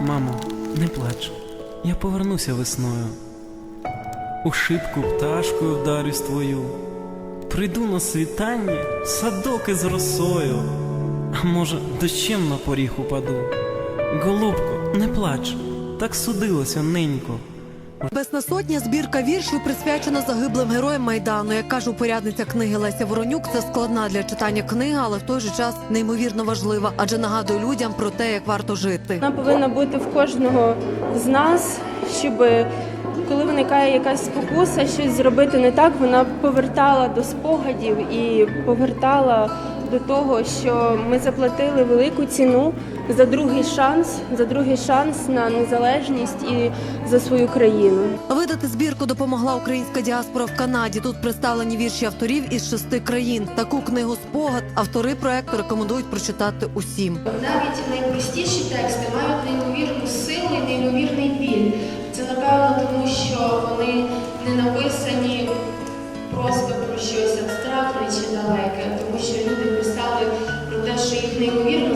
Мамо, не плач, я повернуся весною. У шибку пташкою вдарюсь твою. Прийду на світанні в садок із росою. А може, дощем на поріг упаду. Голубко, не плач, так судилося ненько. Небесна сотня збірка віршів присвячена загиблим героям майдану. Як каже упорядниця книги Леся Воронюк, це складна для читання книга, але в той же час неймовірно важлива, адже нагадує людям про те, як варто жити. Вона повинна бути в кожного з нас, щоб коли виникає якась спокуса, щось зробити не так, вона повертала до спогадів і повертала до того, що ми заплатили велику ціну за другий шанс, за другий шанс на незалежність і за свою країну. Видати збірку допомогла українська діаспора в Канаді. Тут представлені вірші авторів із шести країн. Таку книгу спогад автори проекту рекомендують прочитати усім. Навіть найпростіші тексти мають неймовірну силу і неймовірний 没有。